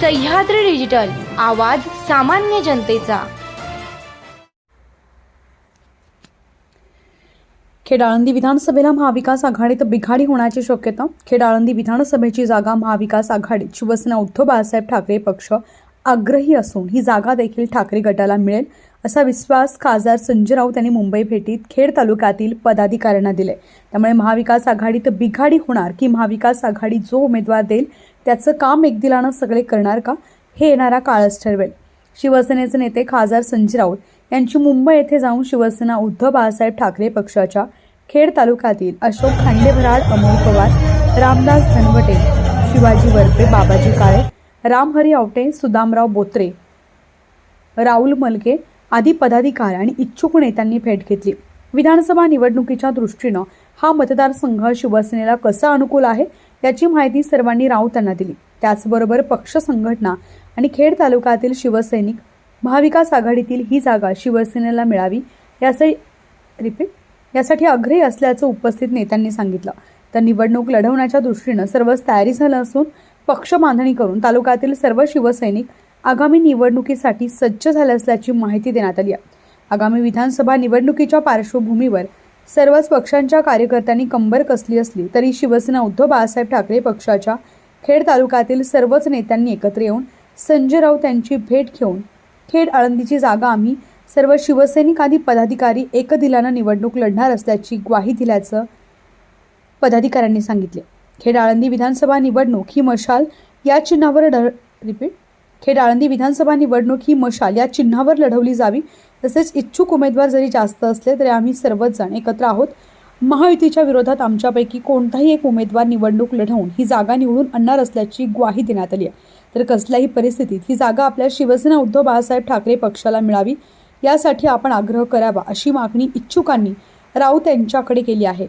Sahyadri digital आवाज सामान्य जनतेचा. खेड आळंदी विधानसभेला महाविकास आघाडीत बिघाडी होण्याची शक्यता खेड आळंदी विधानसभेची जागा महाविकास आघाडीत शिवसेना उद्धव बाळासाहेब ठाकरे पक्ष आग्रही असून ही जागा देखील ठाकरे गटाला मिळेल असा विश्वास खासदार संजय राऊत यांनी मुंबई भेटीत खेड तालुक्यातील पदाधिकाऱ्यांना दिले त्यामुळे महाविकास आघाडीत बिघाडी होणार की महाविकास आघाडी जो उमेदवार देईल त्याचं काम एकदिलानं सगळे करणार का? हे येणारा काळच ठरवेल. शिवसेनेचे नेते खासदार संजय राऊत यांची मुंबई येथे जाऊन शिवसेना उद्धव बाळासाहेब ठाकरे पक्षाच्या खेड तालुक्यातील अशोक खांडेभराड अमोल पवार रामदास धनवटे शिवाजी वरपे बाबाजी काळे रामहरी आवटे सुदामराव बोत्रे राहुल मलके आदी पदाधिकारी आणि इच्छुक नेत्यांनी भेट घेतली. विधानसभा निवडणुकीच्या दृष्टीनं हा मतदारसंघ शिवसेनेला कसा अनुकूल आहे याची माहिती सर्वांनी राऊत यांना दिली. त्याचबरोबर पक्ष संघटना आणि खेड तालुक्यातील शिवसैनिक महाविकास आघाडीतील ही जागा शिवसेनेला मिळावी यासाठी रिपीट यासाठी आग्रही असल्याचं उपस्थित नेत्यांनी सांगितलं. तर निवडणूक लढवण्याच्या दृष्टीनं सर्वच तयारी झालं असून पक्ष बांधणी करून तालुक्यातील सर्व शिवसैनिक आगामी निवडणुकीसाठी सज्ज झाले असल्याची माहिती देण्यात आली आहे. आगामी विधानसभा निवडणुकीच्या पार्श्वभूमीवर सर्वच पक्षांच्या कार्यकर्त्यांनी कंबर कसली असली तरी शिवसेना उद्धव बाळासाहेब ठाकरे पक्षाच्या खेड तालुक्यातील सर्वच नेत्यांनी एकत्र येऊन संजय राऊत यांची भेट घेऊन खेड आळंदीची जागा आम्ही सर्व शिवसैनिक आदी पदाधिकारी एकदिलानं निवडणूक लढणार असल्याची ग्वाही दिल्याचं पदाधिकाऱ्यांनी सांगितले. खेड आळंदी विधानसभा निवडणूक ही मशाल या चिन्हावर डर रिपीट खेड आळंदी विधानसभा निवडणूक ही मशाल या चिन्हावर लढवली जावी तसेच इच्छुक उमेदवार जरी जास्त असले तरी आम्ही सर्वच जण एकत्र आहोत. महायुतीच्या विरोधात आमच्यापैकी कोणताही एक उमेदवार निवडणूक लढवून ही जागा निवडून आणणार असल्याची ग्वाही देण्यात आली आहे. तर कसल्याही परिस्थितीत ही जागा आपल्या शिवसेना उद्धव बाळासाहेब ठाकरे पक्षाला मिळावी यासाठी आपण आग्रह करावा अशी मागणी इच्छुकांनी राऊत यांच्याकडे केली आहे.